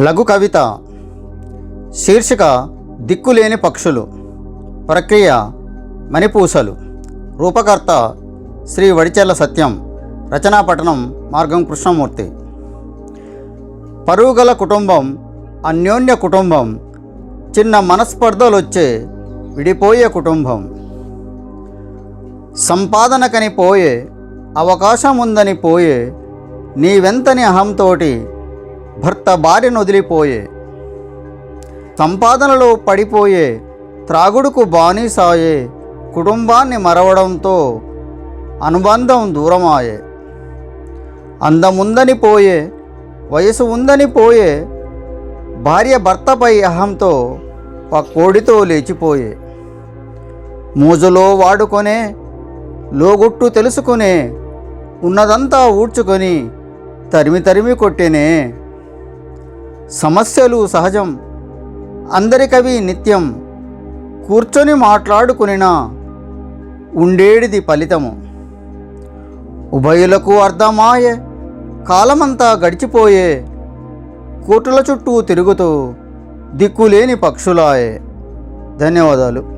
లఘు కవిత. శీర్షిక దిక్కులేని పక్షులు. ప్రక్రియ మణిపూసలు. రూపకర్త శ్రీ వడిచెల్ల సత్యం. రచనా పఠనం మార్గం కృష్ణమూర్తి. పరుగుగల కుటుంబం అన్యోన్య కుటుంబం చిన్న మనస్పర్ధలొచ్చే విడిపోయే కుటుంబం. సంపాదనకని పోయే అవకాశం ఉందని పోయే నీవెంతని అహంతోటి భర్త భార్యను వదిలిపోయే సంపాదనలో పడిపోయే త్రాగుడుకు బానిసాయే కుటుంబాన్ని మరవడంతో అనుబంధం దూరమాయే. అందముందని పోయే వయసు ఉందని పోయే భార్య భర్తపై అహంతో కోడితో లేచిపోయే. మోజులో వాడుకొనే లోగుట్టు తెలుసుకునే ఉన్నదంతా ఊడ్చుకొని తరిమి తరిమి కొట్టేనే. సమస్యలు సహజం. అందరికవి నిత్యం. కూర్చొని మాట్లాడుకునినా ఉండేడిది ఫలితము. ఉభయులకు అర్థమాయే కాలమంతా గడిచిపోయే కోటుల చుట్టూ తిరుగుతూ దిక్కులేని పక్షులాయే. ధన్యవాదాలు.